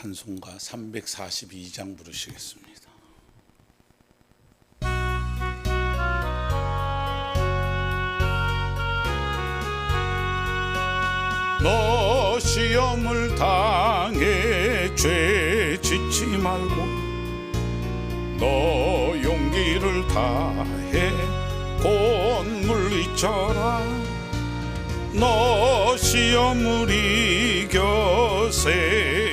찬송가 342장 부르시겠습니다. 너 시험을 당해 죄 짓지 말고 너 용기를 다해 곧 물리쳐라 너 시험을 이겨 새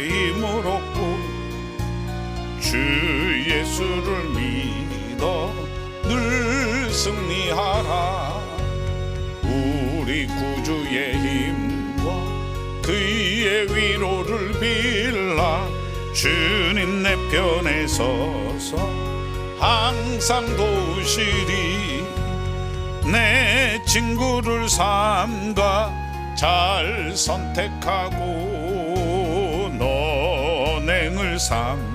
예수를 믿어 늘 승리하라. 우리 구주의 힘과 그의 위로를 빌라. 주님 내 편에 서서 항상 도우시리. 내 친구를 삼가 잘 선택하고 너행을 삼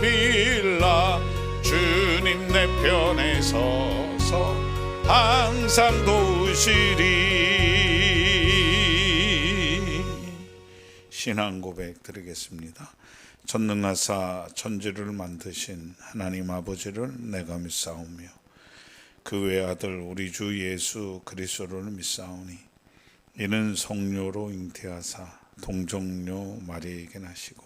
빌라 주님 내 편에 서서 항상 도우시리. 신앙 고백 드리겠습니다. 전능하사 천지를 만드신 하나님 아버지를 내가 믿사오며 그 외 아들 우리 주 예수 그리스도를 믿사오니 이는 성료로 잉태하사 동정녀 마리에게 나시고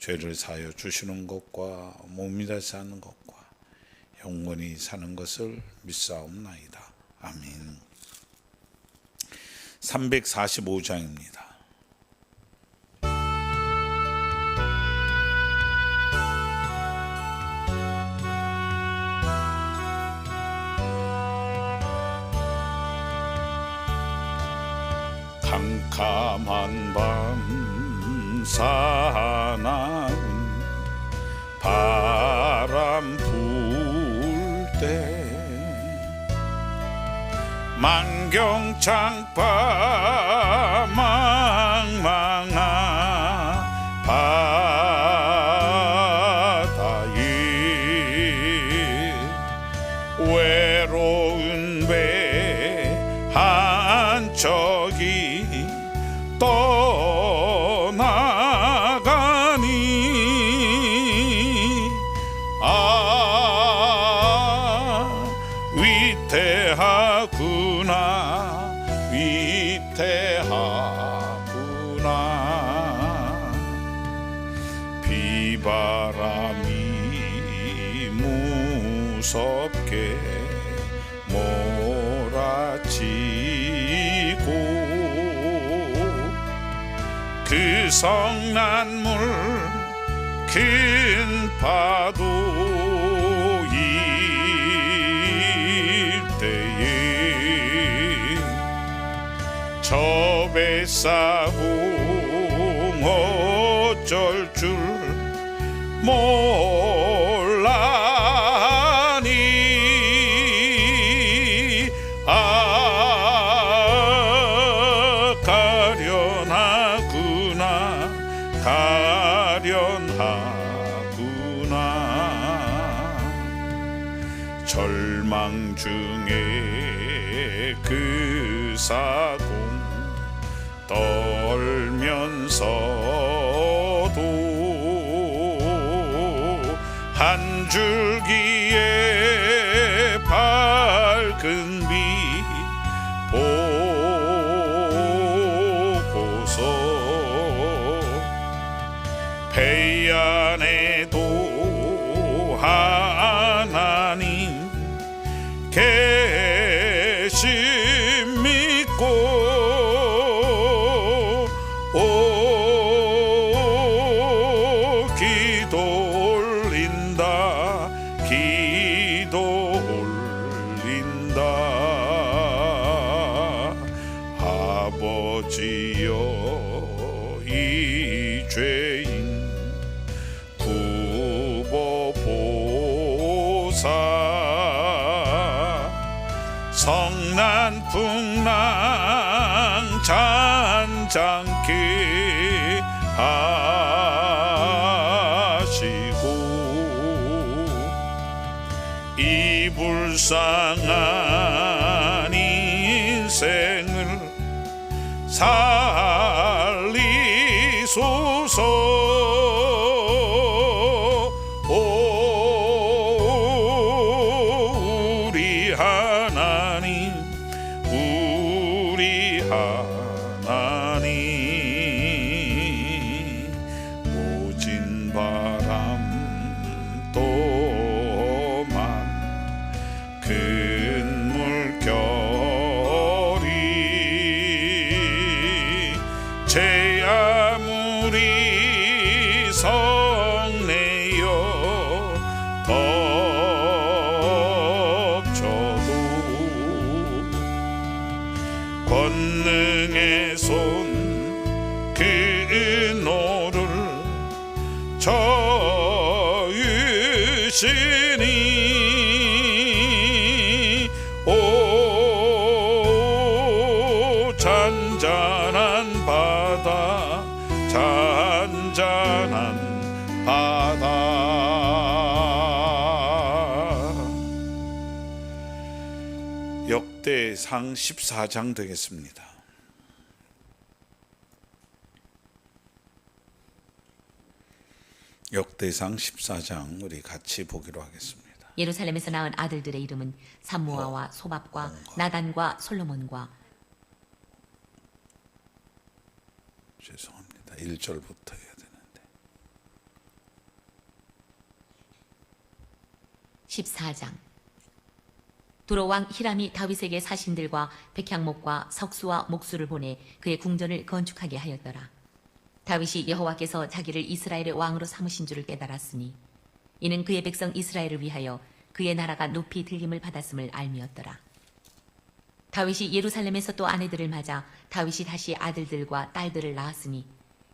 죄를 사여 주시는 것과 몸이 다시 사는 것과 영원히 사는 것을 믿사옵나이다. 아멘. 345장입니다. 캄캄한 밤 사나운 바람 불 때 만경창파 무섭게 몰아치고 그 성난물 큰 파도 일 때에 저 뱃사공 어쩔 줄 몰 떨면서도 한 줄기의 성난 풍랑 잔잔케 하시고 이 불쌍한 인생을 살 1장 14장 되겠습니다. 역대상 14장 우리 같이 보기로 하겠습니다. 예루살렘에서 낳은 아들들의 이름은 삼무아와 어, 소밥과 나단과 솔로몬과 죄송합니다. 1절부터 해야 되는데. 14장 두로 왕 히람이 다윗에게 사신들과 백향목과 석수와 목수를 보내 그의 궁전을 건축하게 하였더라. 다윗이 여호와께서 자기를 이스라엘의 왕으로 삼으신 줄을 깨달았으니 이는 그의 백성 이스라엘을 위하여 그의 나라가 높이 들림을 받았음을 알미었더라. 다윗이 예루살렘에서 또 아내들을 맞아 다윗이 다시 아들들과 딸들을 낳았으니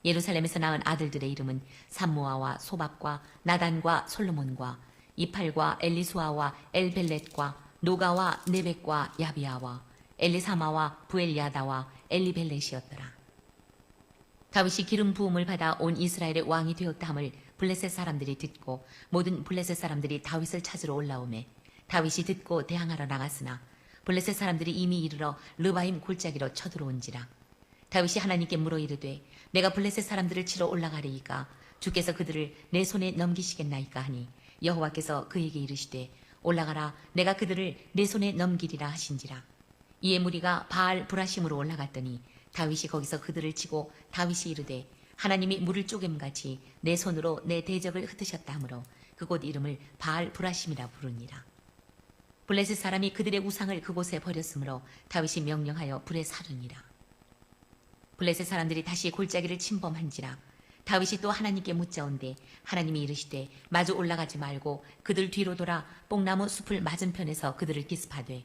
예루살렘에서 낳은 아들들의 이름은 삼모아와 소밥과 나단과 솔로몬과 이팔과 엘리수아와 엘벨렛과 노가와 네벡과 야비아와 엘리사마와 부엘야다와 엘리벨렛이었더라. 다윗이 기름 부음을 받아 온 이스라엘의 왕이 되었다함을 블레셋 사람들이 듣고 모든 블레셋 사람들이 다윗을 찾으러 올라오매 다윗이 듣고 대항하러 나갔으나 블레셋 사람들이 이미 이르러 르바임 골짜기로 쳐들어온지라 다윗이 하나님께 물어 이르되 내가 블레셋 사람들을 치러 올라가리이까 주께서 그들을 내 손에 넘기시겠나이까 하니 여호와께서 그에게 이르시되 올라가라. 내가 그들을 내 손에 넘기리라 하신지라. 이에 무리가 바알 브라심으로 올라갔더니 다윗이 거기서 그들을 치고 다윗이 이르되 하나님이 물을 쪼개같이 내 손으로 내 대적을 흩으셨다 하므로 그곳 이름을 바알 브라심이라 부르니라. 블레셋 사람이 그들의 우상을 그곳에 버렸으므로 다윗이 명령하여 불에 사르니라. 블레셋 사람들이 다시 골짜기를 침범한지라 다윗이 또 하나님께 묻자온데 하나님이 이르시되 마주 올라가지 말고 그들 뒤로 돌아 뽕나무 숲을 맞은편에서 그들을 기습하되.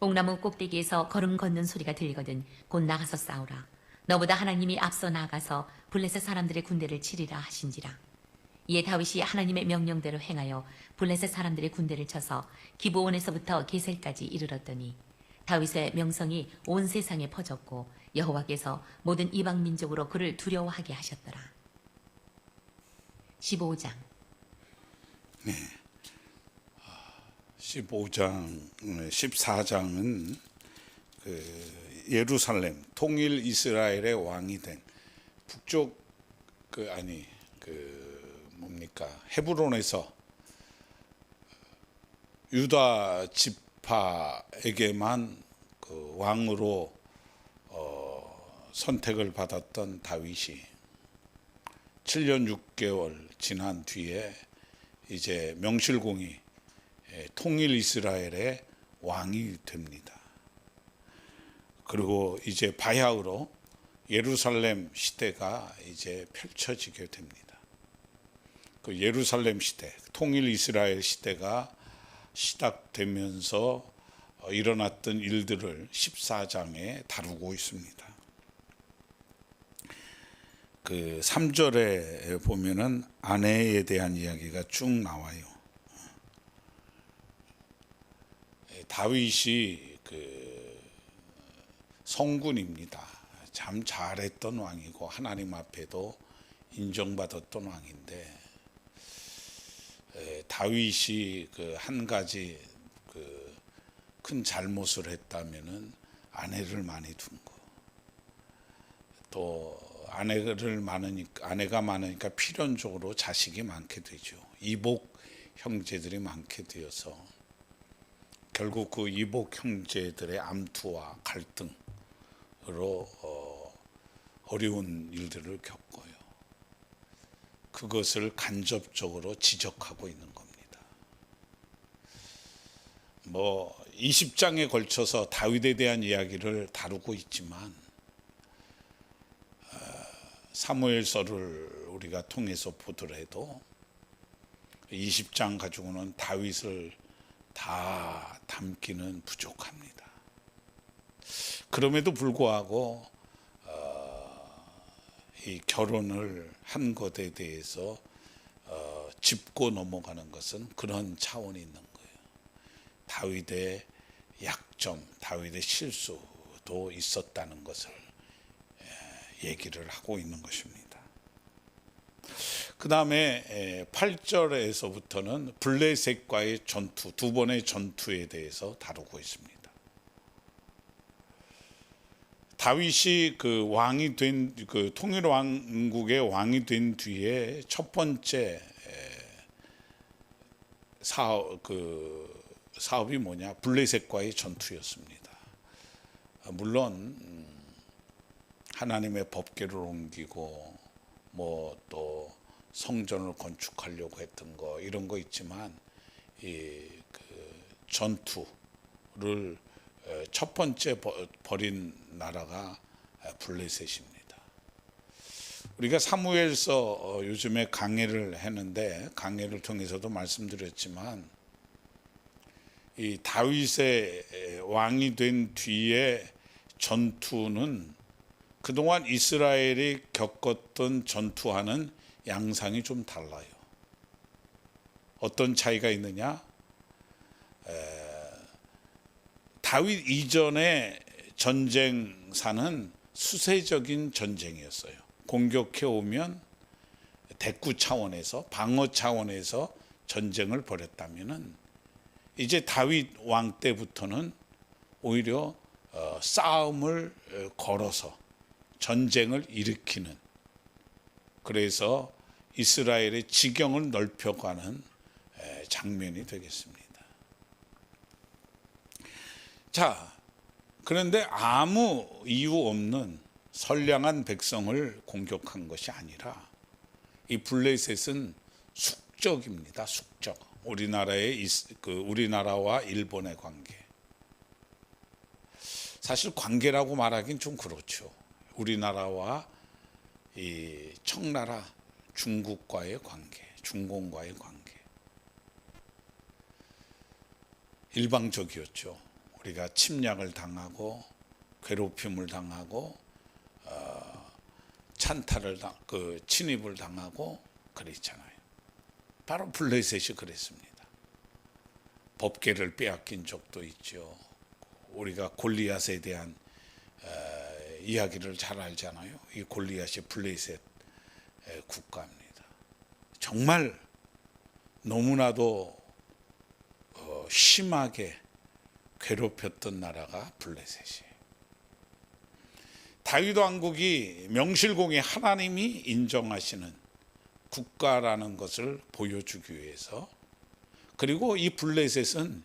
뽕나무 꼭대기에서 걸음 걷는 소리가 들리거든 곧 나가서 싸우라. 너보다 하나님이 앞서 나가서 블레셋 사람들의 군대를 치리라 하신지라. 이에 다윗이 하나님의 명령대로 행하여 블레셋 사람들의 군대를 쳐서 기브온에서부터 게셀까지 이르렀더니 다윗의 명성이 온 세상에 퍼졌고 여호와께서 모든 이방 민족으로 그를 두려워하게 하셨더라. 15장. 15장, 14장은 그 예루살렘 통일 이스라엘의 왕이 된 북쪽 그 아니 그 뭡니까? 헤브론에서 유다 지파에게만 그 왕으로 어, 선택을 받았던 다윗이 7년 6개월 지난 뒤에 이제 명실공히 예, 통일 이스라엘의 왕이 됩니다. 그리고 이제 바야흐로 예루살렘 시대가 이제 펼쳐지게 됩니다. 그 예루살렘 시대, 통일 이스라엘 시대가 시작되면서 어, 일어났던 일들을 14장에 다루고 있습니다. 그 3절에 보면은 아내에 대한 이야기가 쭉 나와요. 예, 다윗이 그 성군입니다. 참 잘했던 왕이고 하나님 앞에도 인정받았던 왕인데 에, 다윗이 그 한 가지 그 큰 잘못을 했다면은 아내를 많이 둔 거. 또 아내를 많으니까 아내가 많으니까 필연적으로 자식이 많게 되죠. 이복 형제들이 많게 되어서 결국 그 이복 형제들의 암투와 갈등으로 어, 어려운 일들을 겪어요. 그것을 간접적으로 지적하고 있는 겁니다. 뭐 20장에 걸쳐서 다윗에 대한 이야기를 다루고 있지만 어, 사무엘서를 우리가 통해서 보더라도 20장 가지고는 다윗을 다 담기는 부족합니다. 그럼에도 불구하고 어, 이 결혼을 한 것에 대해서 어, 짚고 넘어가는 것은 그런 차원이 있는 거예요. 다윗의 약점, 다윗의 실수도 있었다는 것을 예, 얘기를 하고 있는 것입니다. 그 다음에 8절에서부터는 블레셋과의 전투, 두 번의 전투에 대해서 다루고 있습니다. 다윗이 그 왕이 된 그 통일 왕국의 왕이 된 뒤에 첫 번째 사업 그 사업이 뭐냐 블레셋과의 전투였습니다. 물론 음, 하나님의 법궤를 옮기고 뭐 또 성전을 건축하려고 했던 거 이런 거 있지만 이 그 전투를 에, 첫 번째 버- 벌인 나라가 에, 블레셋입니다. 우리가 사무엘서 어, 요즘에 강해를 했는데 강해를 통해서도 말씀드렸지만 이 다윗의 에, 왕이 된 뒤에 전투는 그동안 이스라엘이 겪었던 전투와는 양상이 좀 달라요. 어떤 차이가 있느냐? 에, 다윗 이전의 전쟁사는 수세적인 전쟁이었어요. 공격해 오면 대구 차원에서 방어 차원에서 전쟁을 벌였다면은 이제 다윗 왕 때부터는 오히려 어, 싸움을 어, 걸어서 전쟁을 일으키는 그래서 이스라엘의 지경을 넓혀가는 에, 장면이 되겠습니다. 자, 그런데 아무 이유 없는 선량한 백성을 공격한 것이 아니라 이 블레셋은 숙적입니다. 숙적. 우리나라의 그 우리나라와 일본의 관계. 사실 관계라고 말하긴 좀 그렇죠. 우리나라와 이 청나라 중국과의 관계, 중공과의 관계. 일방적이었죠. 우리가 침략을 당하고 괴롭힘을 당하고 어, 찬탈을 당, 그 침입을 당하고 그랬잖아요. 바로 블레셋이 그랬습니다. 법계를 빼앗긴 적도 있죠. 우리가 골리앗에 대한 어, 이야기를 잘 알잖아요. 이 골리앗이 블레셋 에, 국가입니다. 정말 너무나도 어, 심하게 괴롭혔던 나라가 블레셋이에요. 다윗 왕국이 명실공히 하나님이 인정하시는 국가라는 것을 보여주기 위해서 그리고 이 블레셋은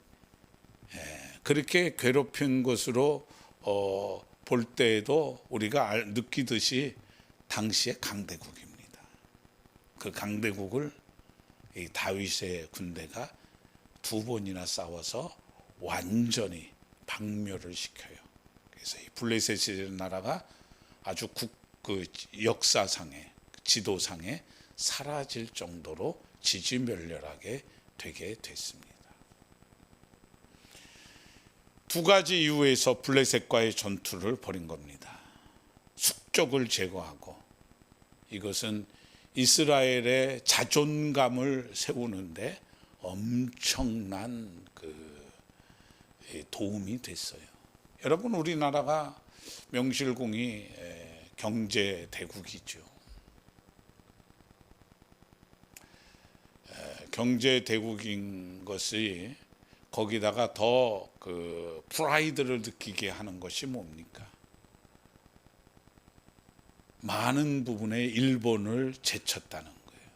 예, 그렇게 괴롭힌 것으로 어, 볼 때에도 우리가 알- 느끼듯이 당시의 강대국입니다. 그 강대국을 이 다윗의 군대가 두 번이나 싸워서 완전히 박멸을 시켜요. 그래서 이 블레셋이라는 나라가 아주 국, 그 역사상에 지도상에 사라질 정도로 지지멸렬하게 되게 됐습니다. 두 가지 이유에서 블레셋과의 전투를 벌인 겁니다. 숙적을 제거하고 이것은 이스라엘의 자존감을 세우는데 엄청난 그 도움이 됐어요. 여러분 우리나라가 명실공히 에, 경제 대국이죠. 에, 경제 대국인 것이 거기다가 더 그 프라이드를 느끼게 하는 것이 뭡니까? 많은 부분에 일본을 제쳤다는 거예요.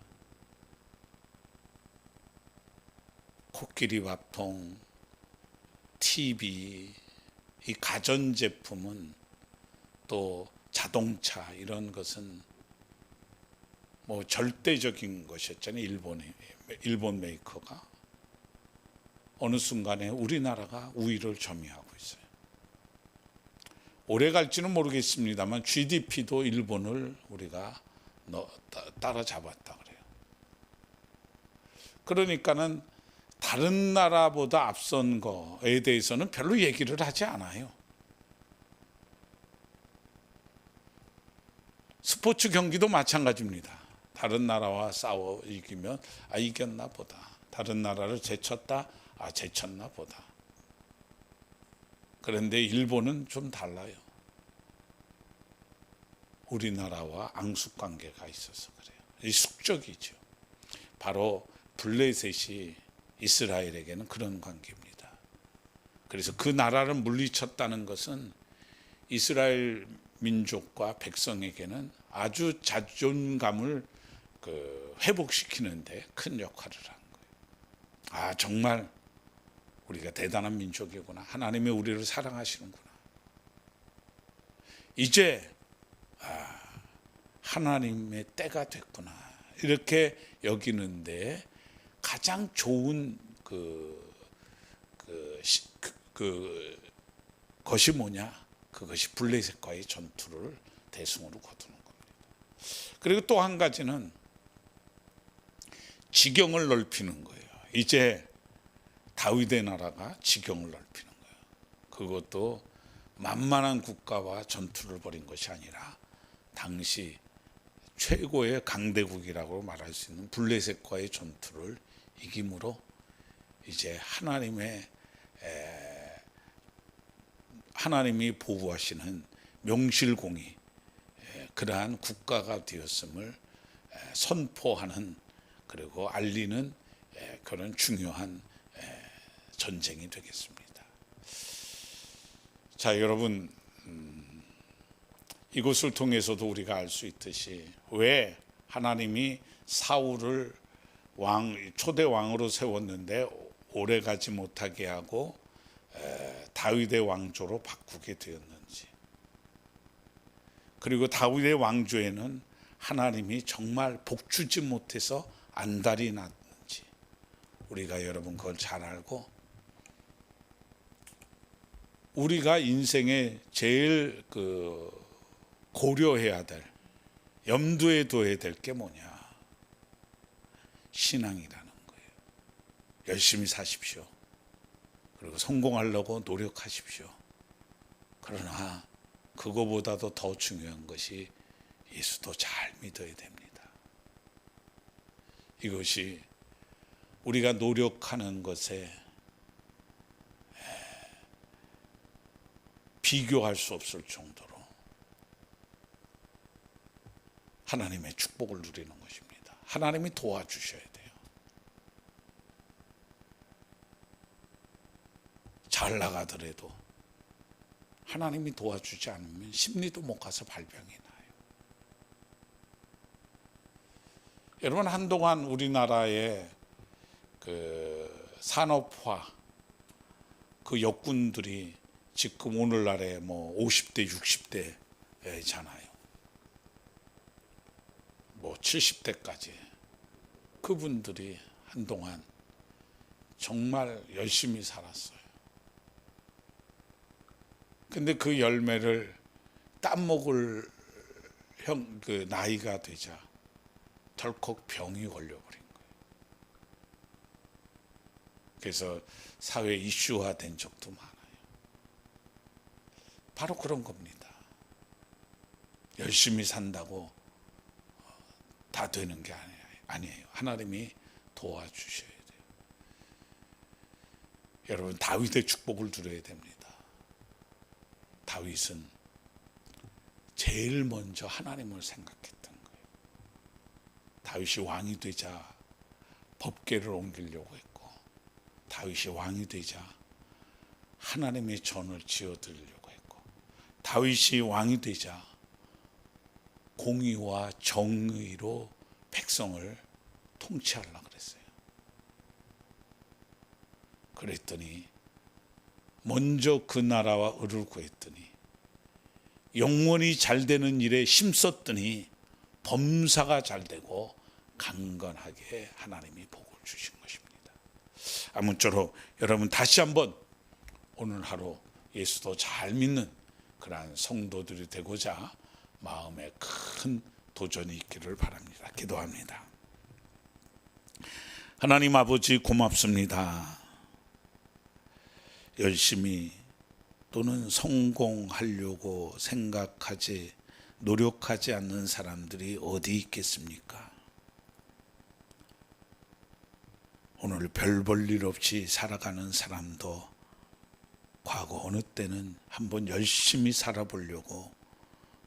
코끼리 밥통, TV, 이 가전 제품은 또 자동차 이런 것은 뭐 절대적인 것이었잖아요. 일본의 일본 메이커가 어느 순간에 우리나라가 우위를 점유하고 있어요. 오래 갈지는 모르겠습니다만 GDP도 일본을 우리가 따라잡았다 그래요. 그러니까는 다른 나라보다 앞선 거에 대해서는 별로 얘기를 하지 않아요. 스포츠 경기도 마찬가지입니다. 다른 나라와 싸워 이기면 아 이겼나 보다. 다른 나라를 제쳤다. 아 제쳤나 보다. 그런데 일본은 좀 달라요. 우리나라와 앙숙 관계가 있어서 그래요. 이 숙적이죠. 바로 블레셋이 이스라엘에게는 그런 관계입니다. 그래서 그 나라를 물리쳤다는 것은 이스라엘 민족과 백성에게는 아주 자존감을 그 회복시키는데 큰 역할을 한 거예요. 아 정말 우리가 대단한 민족이구나. 하나님이 우리를 사랑하시는구나. 이제 아, 하나님의 때가 됐구나. 이렇게 여기는데 가장 좋은 그, 그, 시- 그, 그 것이 뭐냐? 그것이 블레셋과의 전투를 대승으로 거두는 겁니다. 그리고 또 한 가지는 지경을 넓히는 거예요. 이제 다윗의 나라가 지경을 넓히는 거예요. 그것도 만만한 국가와 전투를 벌인 것이 아니라 당시 최고의 강대국이라고 말할 수 있는 블레셋과의 전투를 이김으로 이제 하나님의 에, 하나님이 보호하시는 명실공히 에, 그러한 국가가 되었음을 에, 선포하는 그리고 알리는 에, 그런 중요한 에, 전쟁이 되겠습니다. 자, 여러분 음, 이것을 통해서도 우리가 알 수 있듯이 왜 하나님이 사울을 왕 초대 왕으로 세웠는데 오래 가지 못하게 하고 에, 다윗의 왕조로 바꾸게 되었는지 그리고 다윗의 왕조에는 하나님이 정말 복주지 못해서 안달이 났는지 우리가 여러분 그걸 잘 알고 우리가 인생에 제일 그 고려해야 될 염두에 둬야 될 게 뭐냐? 신앙이라는 거예요. 열심히 사십시오. 그리고 성공하려고 노력하십시오. 그러나 그거보다도 더 중요한 것이 예수도 잘 믿어야 됩니다. 이것이 우리가 노력하는 것에 비교할 수 없을 정도로 하나님의 축복을 누리는 것입니다. 하나님이 도와주셔야 돼요. 잘 나가더라도 하나님이 도와주지 않으면 심리도 못 가서 발병이 나요. 여러분 한동안 우리나라의 그 산업화 그 역군들이 지금 오늘날에 뭐 50대 60대잖아요. 뭐 70대까지 그분들이 한동안 정말 열심히 살았어요. 근데 그 열매를 따먹을 형 그 나이가 되자 덜컥 병이 걸려버린 거예요. 그래서 사회 이슈화 된 적도 많아요. 바로 그런 겁니다. 열심히 산다고 다 되는 게 아니에요. 하나님이 도와주셔야 돼요. 여러분 다윗의 축복을 누려야 됩니다. 다윗은 제일 먼저 하나님을 생각했던 거예요. 다윗이 왕이 되자 법계를 옮기려고 했고 다윗이 왕이 되자 하나님의 전을 지어드리려고 했고 다윗이 왕이 되자 공의와 정의로 백성을 통치하려고 그랬어요. 그랬더니 먼저 그 나라와 을을 구했더니 영원히 잘 되는 일에 힘썼더니 범사가 잘 되고 강건하게 하나님이 복을 주신 것입니다. 아무쪼록 여러분 다시 한번 오늘 하루 예수도 잘 믿는 그러한 성도들이 되고자 마음에 큰 도전이 있기를 바랍니다. 기도합니다. 하나님 아버지 고맙습니다. 열심히 또는 성공하려고 생각하지 노력하지 않는 사람들이 어디 있겠습니까? 오늘 별 볼 일 없이 살아가는 사람도 과거 어느 때는 한번 열심히 살아보려고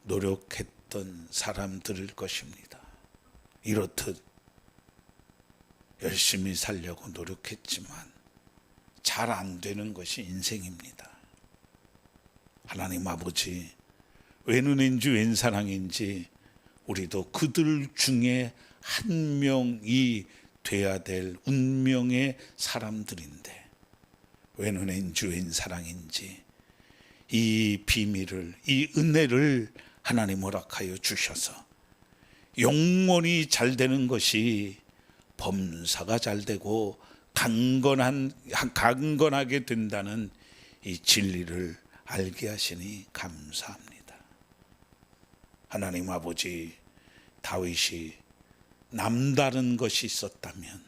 노력했던 사람들일 것입니다. 이렇듯 열심히 살려고 노력했지만 잘 안 되는 것이 인생입니다. 하나님 아버지, 웬 은인지 웬 사랑인지 우리도 그들 중에 한 명이 돼야 될 운명의 사람들인데 웬 은인지 웬 사랑인지 이 비밀을 이 은혜를 하나님 허락하여 주셔서 영원히 잘 되는 것이 범사가 잘 되고 강건한 강건하게 된다는 이 진리를 알게 하시니 감사합니다. 하나님 아버지 다윗이 남다른 것이 있었다면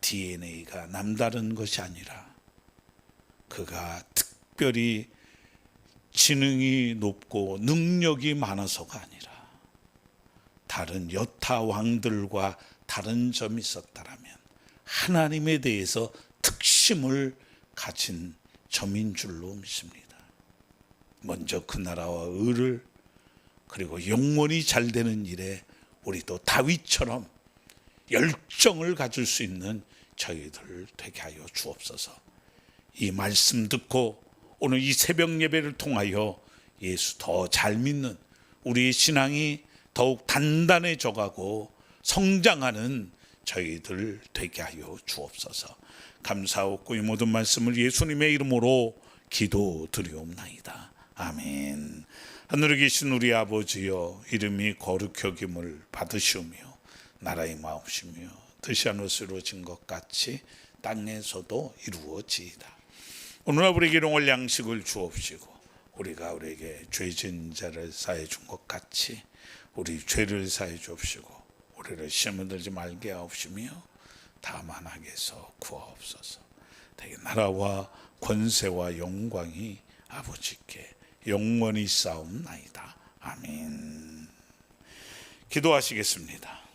DNA가 남다른 것이 아니라 그가 특별히 지능이 높고 능력이 많아서가 아니라 다른 여타 왕들과 다른 점이 있었다라면 하나님에 대해서 특심을 가진 점인 줄로 믿습니다. 먼저 그 나라와 의를 그리고 영원히 잘 되는 일에 우리도 다윗처럼 열정을 가질 수 있는 저희들 되게 하여 주옵소서. 이 말씀 듣고 오늘 이 새벽 예배를 통하여 예수 더 잘 믿는 우리의 신앙이 더욱 단단해져 가고 성장하는 저희들 되게 하여 주옵소서. 감사하고 이 모든 말씀을 예수님의 이름으로 기도드리옵나이다. 아멘. 하늘에 계신 우리 아버지여 이름이 거룩 여김을 받으시오며 나라의 마옵시며 뜻이 하늘에서 이루어진 것 같이 땅에서도 이루어지이다. 오늘 우리에게 일용할 양식을 주옵시고 우리가 우리에게 죄진 자를 사해 준 것 같이 우리 죄를 사해 주옵시고 우리를 시험에 들지 말게 하옵시며 다만 하게서 구하옵소서. 되게 나라와 권세와 영광이 아버지께 영원히 싸움나이다. 아멘. 기도하시겠습니다.